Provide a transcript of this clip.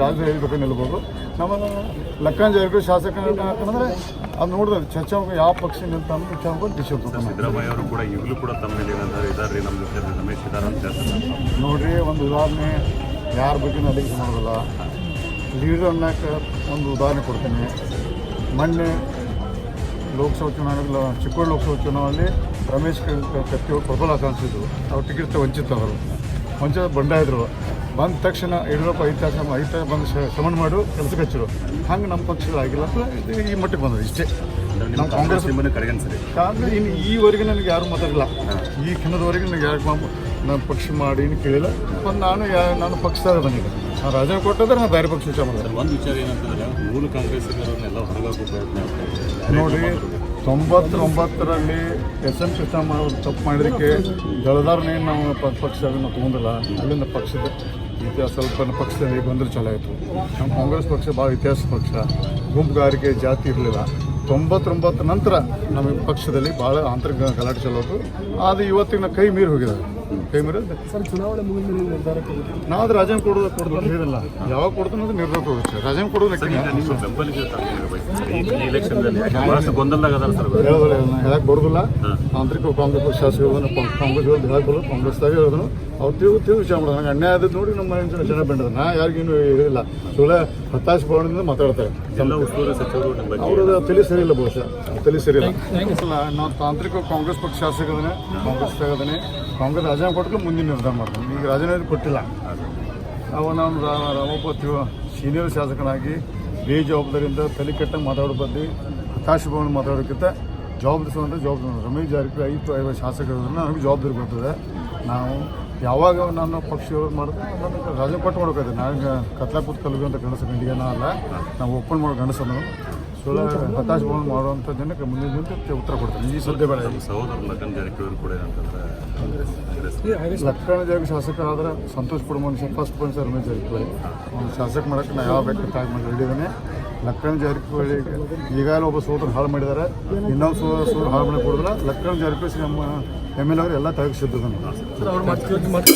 ಒಂದಕ್ಕಿಂತ ನಾವು ಇಡೀ ರಾಜ್ಯ ಹೇಳ್ಬೇಕು ನಿಲ್ಬೋದು ನಮ್ಮ ಲಕ್ಕನ್ ಜಾರಿಗೆ ಶಾಸಕ ಯಾಕಂದ್ರೆ ಅದು ನೋಡಿದ್ರೆ ಚರ್ಚೆ ಯಾವ ಪಕ್ಷ ನಿಂತ ಅಂತ ವಿಚಾರ ಡಿಸಿಷನ್ ಸಿದ್ದರಾಮಯ್ಯ ಅವರು ಕೂಡ ಈಗಲೂ ಕೂಡ ತಮ್ಮ ಮೇಲೆ ಏನಾದ್ರು ಇದಾರೆ ನಮ್ಮ ಜೊತೆ ರಮೇಶ್ ಇದ್ದಾರೆ ಅಂತ ನೋಡ್ರಿ ಒಂದು ಉದಾಹರಣೆ ಯಾರ ಬಗ್ಗೆ ಅಲ್ಲಿಗೆ ಮಾಡೋದಿಲ್ಲ. ಲೀಡರ್ ಅನ್ನಕ್ಕೆ ಒಂದು ಉದಾಹರಣೆ ಕೊಡ್ತೀನಿ. ಮೊನ್ನೆ ಲೋಕಸಭಾ ಚುನಾವಣೆ ಚಿಕ್ಕೋಡಿ ಲೋಕಸಭಾ ಚುನಾವಣೆಯಲ್ಲಿ ರಮೇಶ್ ಕತ್ತಿ ಪ್ರಬಲ ಆಕಾಂಕ್ಷಿದ್ರು ಅವ್ರು ಟಿಕೆಟ್ ವಂಚಿತ ಅವರು. ವಂಚಿತ ಬಂಡಾಯಿದ್ರು ಬಂದ ತಕ್ಷಣ ಯಡಿಯೂರಪ್ಪ ಐದು ತಾಸು ಬಂದು ಶ್ರಮಣ ಮಾಡು ಕೆಲಸಕ್ಕೆ ಹಚ್ಚಿರು. ಹಂಗೆ ನಮ್ಮ ಪಕ್ಷ ಆಗಿಲ್ಲ ಅಂತ ಈ ಮಟ್ಟಿಗೆ ಬಂದದ್ದು ಇಷ್ಟೇ. ನಮ್ಮ ಕಾಂಗ್ರೆಸ್ ಕಾಂಗ್ರೆಸ್ ನಿಮ್ಮನ್ನು ಕಡೆಗಣಿಸಿದೆ. ಕಾರಣ ಇನ್ನು ಈವರೆಗೆ ನನಗೆ ಯಾರು ಮಾತಾಡಿಲ್ಲ. ಈ ಕ್ಷಣದವರೆಗೆ ನನಗೆ ಯಾರು ನಾನು ಪಕ್ಷ ಮಾಡಿ ಏನು ಕೇಳಿಲ್ಲ. ಒಂದು ನಾನು ಯಾ ನಾನು ಪಕ್ಷದಾಗ ಬಂದಿದ್ದೆ. ನಾನು ರಾಜೀನಾಮೆ ಕೊಟ್ಟಿದ್ರೆ ನಾನು ಬೇರೆ ಪಕ್ಷ ವಿಚಾರ ಮಾಡಿದೆ. ಒಂದು ವಿಚಾರ ಏನಂತಂದ್ರೆ ಮೂಲ ಕಾಂಗ್ರೆಸ್ಸಿಗರನ್ನೆಲ್ಲ ಹೊರಗಾಕೋ ಪ್ರಯತ್ನ ನೋಡಿ ತೊಂಬತ್ತೊಂಬತ್ತರಲ್ಲಿ ಎಸ್ ಎಂ ಕೃಷ್ಣ ಅವರು ತಪ್ಪು ಮಾಡಿದಕ್ಕೆ ದಳದಾರನೇನು ನಾವು ಪಕ್ಷ ಅದನ್ನು ನಾವು ತೊಗೊಂಡಿಲ್ಲ. ಅಲ್ಲಿಂದ ಪಕ್ಷದ ಇತಿಹಾಸ ಸ್ವಲ್ಪ ಪಕ್ಷದಲ್ಲಿ ಬಂದರೆ ಚಲೋ ಆಯಿತು ನಮ್ಮ ಕಾಂಗ್ರೆಸ್ ಪಕ್ಷ ಭಾಳ ಇತಿಹಾಸ ಪಕ್ಷ. ಗುಂಪುಗಾರಿಕೆ ಜಾತಿ ಇರಲಿಲ್ಲ. ತೊಂಬತ್ತೊಂಬತ್ತು ನಂತರ ನಮ್ಮ ಪಕ್ಷದಲ್ಲಿ ಭಾಳ ಆಂತರಿಕ ಗಲಾಟೆ ಚಲೋ ಆಯ್ತು ಅದು ಇವತ್ತಿನ ಕೈ ಮೀರಿ ಹೋಗಿದ್ದಾರೆ ಕೈ ಮೀರಿ ಸರ್ ಚುನಾವಣೆ ಮುಗಿದ ನಿರ್ಧಾರ. ನಾವು ಅದು ರಾಜೀನಾಮೆ ಕೊಡೋದು ಕೊಡೋದು ಹೇಳಿಲ್ಲ ಯಾವಾಗ ಕೊಡ್ತಾನೆ ಅದು ನಿರ್ಧಾರ ಕೊಡುತ್ತೆ ರಾಜೀನಾಮೆ ಕೊಡೋದು ಗೊಂದಲದಾಗ ಬರೋದಿಲ್ಲ. ಆಂತರಿಕ ಕಾಂಗ್ರೆಸ್ ಶಾಸಕರು ಕಾಂಗ್ರೆಸ್ ಹೇಳಕ್ ಬರೋದು ಕಾಂಗ್ರೆಸ್ದಾಗ ಹೇಳಿದ್ರು ಅವ್ರು ತಿರುಗಿ ತಿರುಗಿ ವಿಚಾರ ಮಾಡೋದು. ನಂಗೆ ಅನ್ಯಾಯ ಆದದ್ದು ನೋಡಿ ನಮ್ಮ ಜನ ಜನ ಬೆಂಡದ ನಾ ಯಾರಿಗೇನು ಹೇಳಿಲ್ಲ. ಸುಳ್ಳೆ ಹತಾಶ ಭಾವನೆಯಿಂದ ಮಾತಾಡ್ತಾರೆ. ಎಲ್ಲ ಉಸ್ತುವಾರಿ ಸಚಿವರು ನಿಮ್ಮ ಬಗ್ಗೆ. ಅವ್ರದ್ದು ತಲೆ ಸರಿ ಇಲ್ಲ ಬಹುಶಃ. ತಲೆ ಸರಿ ಇಲ್ಲ. ನಾವು ತಾಂತ್ರಿಕ ಕಾಂಗ್ರೆಸ್ ಪಕ್ಷ ಶಾಸಕದನೆ ಕಾಂಗ್ರೆಸ್ ಅದನೆ ಕಾಂಗ್ರೆಸ್ ರಾಜೀನಾಮೆ ಕೊಟ್ಟು ಮುಂದಿನ ನಿರ್ಧಾರ ಮಾಡ್ತೀನಿ. ಈಗ ರಾಜೀನಾಮೆ ಕೊಟ್ಟಿಲ್ಲ. ಅವ ನಾನು ರಾಮ ರಾಮಪ್ಪ ಸೀನಿಯರ್ ಶಾಸಕನಾಗಿ ಬೇಜವಾಬ್ದಾರಿಯಿಂದ ತಲೆ ಕೆಟ್ಟಂಗೆ ಮಾತಾಡೋ ಭವನ ಮಾತಾಡೋಕ್ಕಿಂತ ಜವಾಬ್ದಾರಿ ಸಂಬಂಧ ಜವಾಬ್ದಾರಿ ರಮೇಶ್ ಜಾರಕಿಹೊಳಿ ಐದು, ಐವತ್ತು ಶಾಸಕರನ್ನ ನಮಗೆ ಜವಾಬ್ದಾರಿ ಬರ್ತದೆ. ನಾವು ಯಾವಾಗ ನಾನು ಪಕ್ಷ ಮಾಡಿದ್ರೆ ನನಗೆ ರಾಜೀನಾಮೆ ಕೊಟ್ಟು ಮಾಡ್ಬೇಕಾದ್ರೆ ನಾನು ಕತ್ಲಾಪುತ್ ಕಲ್ವಿ ಅಂತ ಗಂಡಸ ಗಂಡಿಗೆನ ಅಲ್ಲ. ನಾವು ಓಪನ್ ಮಾಡೋ ಗಂಡಸನ್ನು ಸುಳ್ಳ ಹತಾಶ ಮಾಡುವಂಥ ಜನಕ್ಕೆ ಮುಂದಿನ ದಿನಕ್ಕೆ ಉತ್ತರ ಕೊಡ್ತಾರೆ. ಈ ಸದ್ಯ ಬೇಡ. ಸಹೋದರ ಲಖನ್ ಜಾರಕಿಹೊಳಿ ಕೂಡ ಏನಂತಂದ್ರೆ ಕಾಂಗ್ರೆಸ್. ಲಕ್ಕಣ ಜಾಗ ಶಾಸಕ ಆದ್ರೆ ಸಂತೋಷ ಪಡೋ ಮನುಷ್ಯ ಫಸ್ಟ್ ಪಂಚ ರಮೇಶ್ ಜಾರಕಿಹೊಳಿ. ಅವ್ನು ಶಾಸಕ ಮಾಡೋಕೆ ನಾ ಯಾವ ಬೇಕು ತಾಯಿ ಮಾಡಿ ಹೇಳಿದ್ದೇನೆ. ಲಕ್ಕಣ ಜಾರಕಿಹೊಳಿ ಈಗಾಗಲೇ ಒಬ್ಬ ಸೋದರ ಹಾಳು ಮಾಡಿದ್ದಾರೆ. ಇನ್ನೊಂದು ಸೋ ಸೋದರ ಹಾಳು ಮಾಡಿ ಕೊಡಿದ್ರೆ ಲಕ್ಕಣ ಜಾರಕಿಹೊಳಿ ನಮ್ಮ ಎಂ ಎಲ್ ಅವರು ಎಲ್ಲ ತೆಗೆಸಿದ್ದು ಸರ್ ಅವ್ರು ಮತ್ತೆ ಮತ್ತೆ